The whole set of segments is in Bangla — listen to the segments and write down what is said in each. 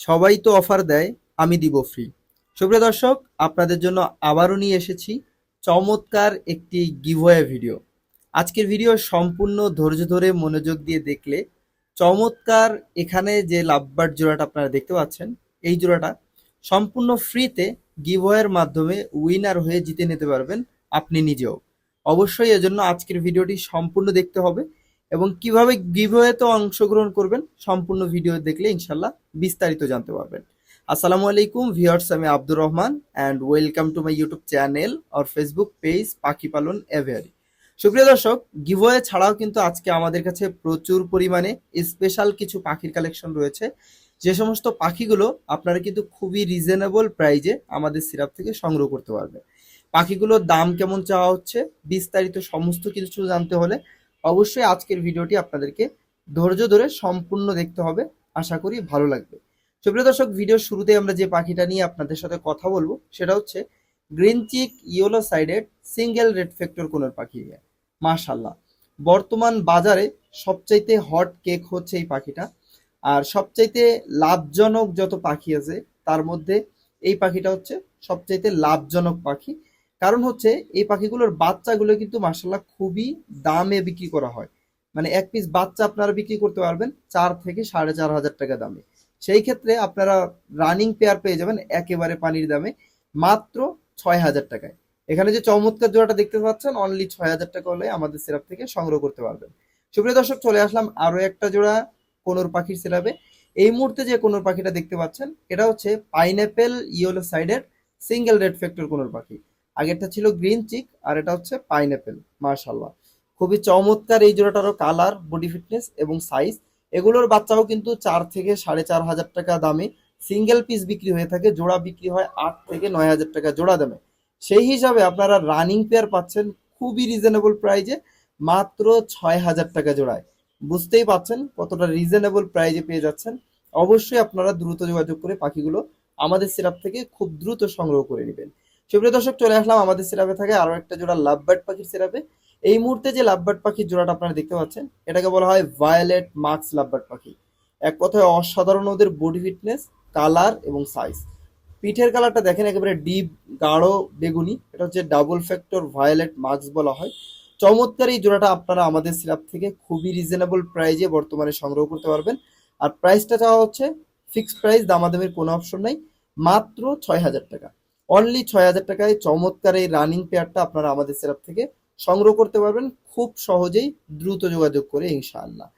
সবাই তো অফার দেয়, আমি দিব ফ্রি সুপ্রিয় দর্শক, আপনাদের জন্য আবারও নিয়ে এসেছি চমৎকার একটি গিভওয়ে ভিডিও আজকের ভিডিও সম্পূর্ণ ধৈর্য ধরে মনোযোগ দিয়ে দেখলে চমৎকার এখানে যে লাভবার্ড জোড়াটা আপনারা দেখতে পাচ্ছেন, এই জোড়াটা সম্পূর্ণ ফ্রিতে গিভওয়ের মাধ্যমে উইনার হয়ে জিতে নিতে পারবেন আপনি নিজেও। অবশ্যই এজন্য আজকের ভিডিওটি সম্পূর্ণ দেখতে হবে। এবং কীভাবে গিভওয়েতে অংশগ্রহণ করবেন সম্পূর্ণ ভিডিও দেখলে ইনশাল্লাহ বিস্তারিত জানতে পারবেন। আসসালামু আলাইকুম ভিউয়ার্স, আমি Abdur Rahman and welcome to my YouTube channel R Facebook page পাখি পালন এভিয়ারি। সুপ্রিয় দর্শক, গিভওয়ে ছাড়াও কিন্তু আজকে আমাদের কাছে প্রচুর পরিমাণে স্পেশাল কিছু পাখির কালেকশন রয়েছে। যে সমস্ত পাখিগুলো আপনারা কিন্তু খুবই রিজনেবল প্রাইজে আমাদের সিরাপ থেকে সংগ্রহ করতে পারবেন। পাখিগুলোর দাম কেমন চাওয়া হচ্ছে, বিস্তারিত সমস্ত কিছু জানতে হলে অবশ্যই আজকের ভিডিওটি আপনাদেরকে ধৈর্য ধরে সম্পূর্ণ দেখতে হবে। আশা করি ভালো লাগবে। সুপ্রিয় দর্শক ভিডিওর শুরুতে আমরা যে পাখিটা নিয়ে আপনাদের সাথে কথা বলব, সেটা হচ্ছে green cheek yellow sided single red factor conure পাখি নিয়ে। মাশাল্লাহ বর্তমান বাজারে সবচাইতে হট কেক হচ্ছে এই পাখিটা। আর সবচাইতে লাভজনক যত পাখি আছে, তার মধ্যে এই পাখিটা হচ্ছে সবচাইতে লাভজনক পাখি। কারণ হচ্ছে এই পাখিগুলোর বাচ্চাগুলো কিন্তু মার্শাল্লাহ খুবই দামে বিক্রি করা হয়। মানে এক পিস বাচ্চা আপনারা বিক্রি করতে পারবেন চার থেকে সাড়ে চার হাজার টাকা দামে। সেই ক্ষেত্রে আপনারা রানিং পেয়ার পেয়ে যাবেন একেবারে পানির দামে মাত্র ছয় হাজার টাকায়। এখানে যে চমৎকার জোড়াটা দেখতে পাচ্ছেন অনলি ছয় হাজার টাকা হলে আমাদের সিরাপ থেকে সংগ্রহ করতে পারবেন। সুপ্রিয় দর্শক, চলে আসলাম আরও একটা জোড়া কোনোর পাখির সিরাপে এই মুহূর্তে যে কোনোর পাখিটা দেখতে পাচ্ছেন, এটা হচ্ছে পাইনঅ্যাপেল ইয়েলো সাইডের সিঙ্গেল রেড ফ্যাক্টর কোনোর পাখি। আগেরটা ছিল গ্রিন চিক আর এটা হচ্ছে পাইনঅ্যাপেল মার্শাল্লাহ খুবই চমৎকার এই জোড়াটারও কালার বডি ফিটনেস এবং সাইজ এগুলোর বাচ্চাও কিন্তু চার থেকে সাড়ে চার হাজার টাকা দামে। সিঙ্গেল পিস বিক্রি হয়ে থাকে, জোড়া বিক্রি হয় আট থেকে নয় হাজার টাকা জোড়া দামে। সেই হিসাবে আপনারা রানিং পেয়ার পাচ্ছেন খুবই রিজনেবল প্রাইজে মাত্র ছয় হাজার টাকা জোড়ায়। বুঝতেই পাচ্ছেন কতটা রিজনেবল প্রাইজে পেয়ে যাচ্ছেন। অবশ্যই আপনারা দ্রুত যোগাযোগ করে পাখিগুলো আমাদের সিরাপ থেকে খুব দ্রুত সংগ্রহ করে নেবেন। সুপ্রিয় দর্শক, চলে আসলাম আমাদের সিরাপে থাকে আরও একটা জোড়া লাভবার্ড পাখির সিরাপে। এই মুহূর্তে যে লাভবার্ড পাখির জোড়াটা আপনারা দেখতে পাচ্ছেন, এটাকে বলা হয় ভায়োলেট মার্কস লাভবার্ড পাখি। এক কথায় অসাধারণ ওদের বডি ফিটনেস কালার এবং সাইজ পিঠের কালারটা দেখেন, একেবারে ডিপ গাঢ়, বেগুনি। এটা হচ্ছে ডাবল ফ্যাক্টর ভায়োলেট মার্কস বলা হয়। চমৎকার এই জোড়াটা আপনারা আমাদের সিরাপ থেকে খুবই রিজনেবল প্রাইজে বর্তমানে সংগ্রহ করতে পারবেন। আর প্রাইসটা চাওয়া হচ্ছে ফিক্সড প্রাইস দামাদামের কোনো অপশন নাই। মাত্র ছয় হাজার টাকা। অনলি ছয় হাজার টাকায় চমৎকার এই রানিং পেয়ারটা আপনারা আমাদের সিরাপ থেকে সংগ্রহ করতে পারবেন। খুব সহজেই দ্রুত যোগাযোগ করে ইনশাআল্লাহ।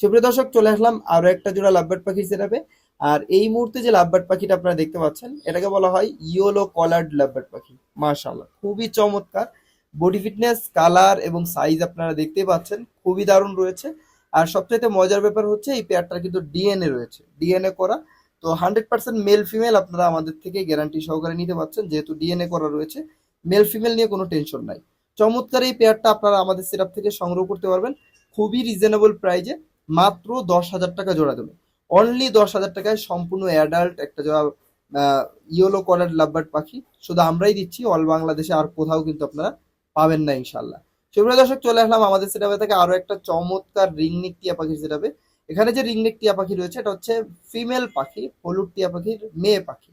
সুপ্রিয় দর্শক, চলে আসলাম আরও একটা জোড়া লাভবার্ড পাখির সিরাপে আর এই মুহূর্তে যে লাভবার্ড পাখিটা আপনারা দেখতে পাচ্ছেন, এটাকে বলা হয় ইয়োলো কলার্ড লাভবার্ড পাখি। মাশাআল্লাহ, খুবই চমৎকার। বডি ফিটনেস কালার এবং সাইজ আপনারা দেখতেই পাচ্ছেন, খুবই দারুণ রয়েছে। আর সবচাইতে মজার ব্যাপার হচ্ছে এই পেয়ারটার কিন্তু ডিএনএ রয়েছে। ডিএনএ করা তো হান্ড্রেড পার্সেন্ট মেল ফিমেল আপনারা আমাদের থেকে গ্যারান্টি সহকারে নিতে পারছেন, যেহেতু ডিএনএ করা রয়েছে। মেল ফিমেল নিয়ে কোনো টেনশন নাই। চমৎকার এই পেয়ারটা আপনারা আমাদের সিরাপ থেকে সংগ্রহ করতে পারবেন। খুবই রিজনেবল প্রাইজে মাত্র দশ হাজার টাকা জোড়া দেবে। অনলি দশ হাজার টাকায় সম্পূর্ণ অ্যাডাল্ট একটা জোড়া ইয়েলো কলার লাভবার্ড পাখি। শুধু আমরাই দিচ্ছি অল বাংলাদেশে আর কোথাও কিন্তু আপনারা পাবেন না ইনশাল্লাহ সুপ্রিয় দর্শক, চলে আসলাম আমাদের সেটাপে থেকে আরও একটা চমৎকার রিংনিক টিয়া পাখির সেটাপে এখানে যে রিংনেক টিয়া পাখি রয়েছে, এটা হচ্ছে ফিমেল পাখি, হলুদ টিয়া পাখির মেয়ে পাখি।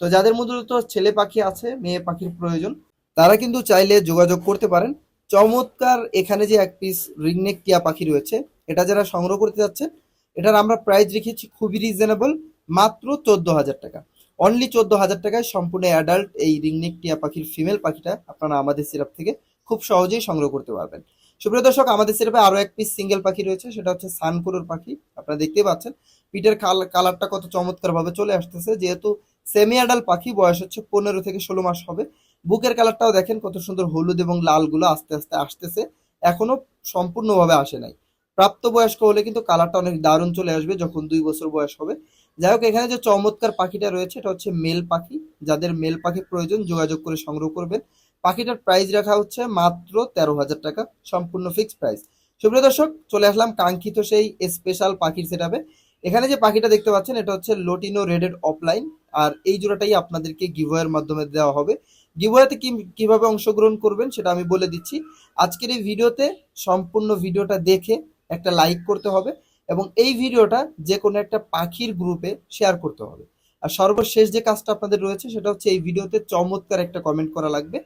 তো যাদের মূলত ছেলে পাখি আছে, মেয়ে পাখির প্রয়োজন, তারা কিন্তু চাইলে যোগাযোগ করতে পারেন। চমৎকার এখানে যে এক পিস রিংনেক টিয়া পাখি রয়েছে, এটা যারা সংগ্রহ করতে যাচ্ছেন, এটার আমরা প্রাইস রেখেছি খুবই রিজনেবল মাত্র চোদ্দ হাজার টাকা। অনলি চোদ্দ হাজার টাকায় সম্পূর্ণ অ্যাডাল্ট এই রিংনেক টিয়া পাখির ফিমেল পাখিটা আপনারা আমাদের সিরাপ থেকে খুব সহজেই সংগ্রহ করতে পারবেন। সুপ্রিয় দর্শক, আমাদের সিরাপে আরও এক পিস সিঙ্গেল পাখি রয়েছে, সেটা হচ্ছে সানকুরুর পাখি। আপনারা দেখতেই পাচ্ছেন, পিঠের কালারটা কত চমৎকার ভাবে চলে আসতেছে। যেহেতু সেমি অ্যাডাল পাখি, বয়স হচ্ছে পনেরো থেকে ষোলো মাস হবে। বুকের কালারটাও দেখেন কত সুন্দর হলুদ এবং লালগুলো আস্তে আস্তে আসতেছে, এখনও সম্পূর্ণভাবে আসে নাই। প্রাপ্তবয়স্ক হলে কিন্তু কালারটা অনেক দারুণ চলে আসবে যখন দুই বছর বয়স হবে। যাই হোক, এখানে যে চমৎকার পাখিটা রয়েছে, এটা হচ্ছে মেল পাখি। যাদের মেল পাখি প্রয়োজন যোগাযোগ করে সংগ্রহ করবেন। পাখিটার প্রাইস রাখা হচ্ছে মাত্র তেরো হাজার টাকা, সম্পূর্ণ ফিক্সড প্রাইস সুপ্রিয় দর্শক, চলে আসলাম কাঙ্ক্ষিত সেই স্পেশাল পাখির সেটাবে এখানে যে পাখিটা দেখতে পাচ্ছেন, এটা হচ্ছে লোটিনো রেডেড অফলাইন আর এই জোড়াটাই আপনাদেরকে গিভওয়ের মাধ্যমে দেওয়া হবে। গিভওয়েতে কি কীভাবে অংশগ্রহণ করবেন সেটা আমি বলে দিচ্ছি। আজকের এই ভিডিওতে সম্পূর্ণ ভিডিওটা দেখে একটা লাইক করতে হবে এবং এই ভিডিওটা যে কোনো একটা পাখির গ্রুপে শেয়ার করতে হবে। আর সর্বশেষ যে কাজটা আপনাদের রয়েছে, সেটা হচ্ছে এই ভিডিওতে চমৎকার একটা কমেন্ট করা লাগবে।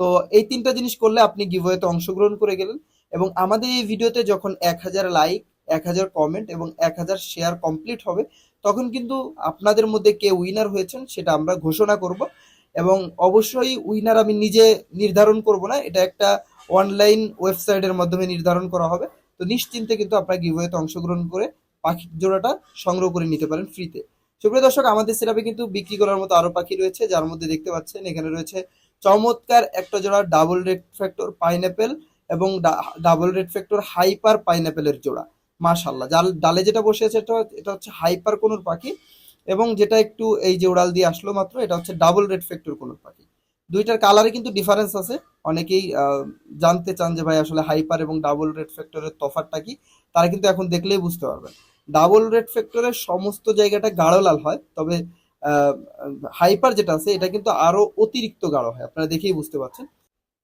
তো এই তিনটা জিনিস করলে আপনি গিভওয়েতে অংশগ্রহণ করে গেলেন এবং আমাদের এই ভিডিওতে যখন এক হাজার লাইক এক হাজার কমেন্ট এবং এক হাজার শেয়ার কমপ্লিট হবে, তখন কিন্তু আপনাদের মধ্যে কে উইনার হয়েছেন সেটা আমরা ঘোষণা করব এবং অবশ্যই উইনার আমি নিজে নির্ধারণ করব না, এটা একটা অনলাইন ওয়েবসাইটের মাধ্যমে নির্ধারণ করা হবে। তো নিশ্চিন্তে কিন্তু আপনারা গিভওয়েতে অংশগ্রহণ করে পাখির জোড়াটা সংগ্রহ করে নিতে পারেন ফ্রিতে সুপ্রিয় দর্শক, আমাদের সেরাপে কিন্তু বিক্রি করার মতো আরও পাখি রয়েছে, যার মধ্যে দেখতে পাচ্ছেন, এখানে রয়েছে চমৎকার একটা জোড়া ডাবল রেড ফ্যাক্টর পাইনঅ্যাপেল এবং ডাবল রেড ফ্যাক্টর হাইপার পাইনঅ্যাপেলের জোড়া। মাশাল্লাহ জাল ডালে যেটা বসে আছে, এটা এটা হচ্ছে হাইপার কোনোর পাখি এবং যেটা একটু এই যে উড়াল দিয়ে আসলো মাত্র, এটা হচ্ছে ডাবল রেড ফ্যাক্টর কোনোর পাখি। দুইটার কালারে কিন্তু ডিফারেন্স আছে। অনেকেই জানতে চান যে ভাই আসলে হাইপার এবং ডাবল রেড ফ্যাক্টরের তফাৎটা কি? তারা কিন্তু এখন দেখলেই বুঝতে পারবেন। ডাবল রেড ফ্যাক্টরের সমস্ত জায়গাটা গাঢ় লাল হয়, তবে হাইপার যেটা আছে, এটা কিন্তু আরও অতিরিক্ত গাঢ় হয়। আপনারা দেখেই বুঝতে পারছেন।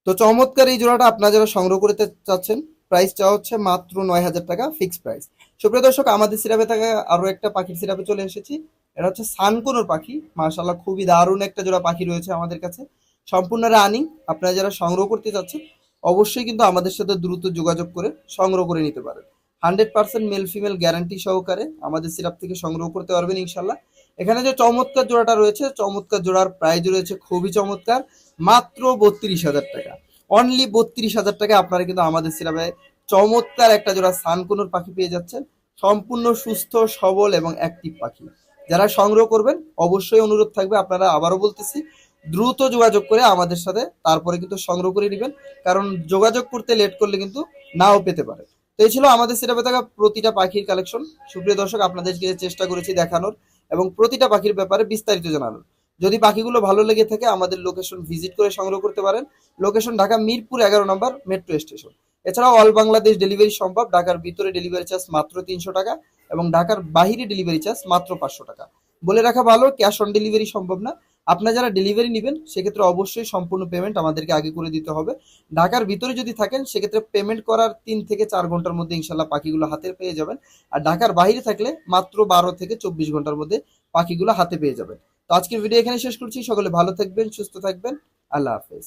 তো চমৎকার এই জোড়াটা আপনারা যারা সংগ্রহ করতে চাচ্ছেন প্রাইসটা হচ্ছে মাত্র নয় হাজার টাকা ফিক্সড প্রাইস সুপ্রিয় দর্শক, আমাদের সিরাপে থাকা আরও একটা পাখির সিরাপে চলে এসেছি। এটা হচ্ছে সানকোনোর পাখি। মার্শাল্লাহ খুবই দারুণ একটা জোড়া পাখি রয়েছে আমাদের কাছে। সম্পূর্ণ রানিং আপনারা যারা সংগ্রহ করতে চাচ্ছেন, অবশ্যই কিন্তু আমাদের সাথে দ্রুত যোগাযোগ করে সংগ্রহ করে নিতে পারেন। Hundred percent male female guarantee সহকারে আমাদের সিরাপ থেকে সংগ্রহ করতে পারবেন ইনশাল্লাহ এখানে যে চমৎকার জোড়াটা রয়েছে, চমৎকার জোড়ার প্রাইস রয়েছে খুবই চমৎকার, মাত্র বত্রিশ হাজার টাকা। অনলি বত্রিশ হাজার টাকা আপনারা কিন্তু আমাদের সিরাপে চমৎকার একটা জোড়া সানকুনুর পাখি পেয়ে যাচ্ছেন। সম্পূর্ণ সুস্থ, সবল এবং অ্যাক্টিভ পাখি। যারা সংগ্রহ করবেন, অবশ্যই অনুরোধ থাকবে, আপনারা আবারও বলতেছি, দ্রুত যোগাযোগ করে আমাদের সাথে তারপরে কিন্তু সংগ্রহ করে নেবেন, কারণ যোগাযোগ করতে লেট করলে কিন্তু নাও পেতে পারে। তো এই ছিল আমাদের সিরাপে থাকা প্রতিটা পাখির কালেকশন সুপ্রিয় দর্শক, আপনাদেরকে চেষ্টা করেছি দেখানোর। এবং প্রতিটা পাখির ব্যাপারে বিস্তারিত জানানোর যদি পাখিগুলো ভালো লেগে থাকে, আমাদের লোকেশন ভিজিট করে সংগ্রহ করতে পারেন। লোকেশন ঢাকা মিরপুর এগারো নম্বর মেট্রো স্টেশন এছাড়াও অল বাংলাদেশ ডেলিভারি সম্ভব। ঢাকার ভিতরে ডেলিভারি চার্জ মাত্র তিনশো টাকা এবং ঢাকার বাহিরে ডেলিভারি চার্জ মাত্র পাঁচশো টাকা। বলে রাখা ভালো ক্যাশ অন ডেলিভারি সম্ভব না। আপনারা যারা ডেলিভারি নেবেন, সেক্ষেত্রে অবশ্যই সম্পূর্ণ পেমেন্ট আমাদেরকে আগে করে দিতে হবে। ঢাকার ভিতরে যদি থাকেন, সেক্ষেত্রে পেমেন্ট করার তিন থেকে চার ঘণ্টার মধ্যে ইনশাল্লাহ পাখিগুলো হাতে পেয়ে যাবেন। আর ঢাকার বাইরে থাকলে মাত্র বারো থেকে চব্বিশ ঘণ্টার মধ্যে পাখিগুলো হাতে পেয়ে যাবেন। তো আজকের ভিডিও এখানে শেষ করছি। সকলে ভালো থাকবেন, সুস্থ থাকবেন। আল্লাহ হাফেজ।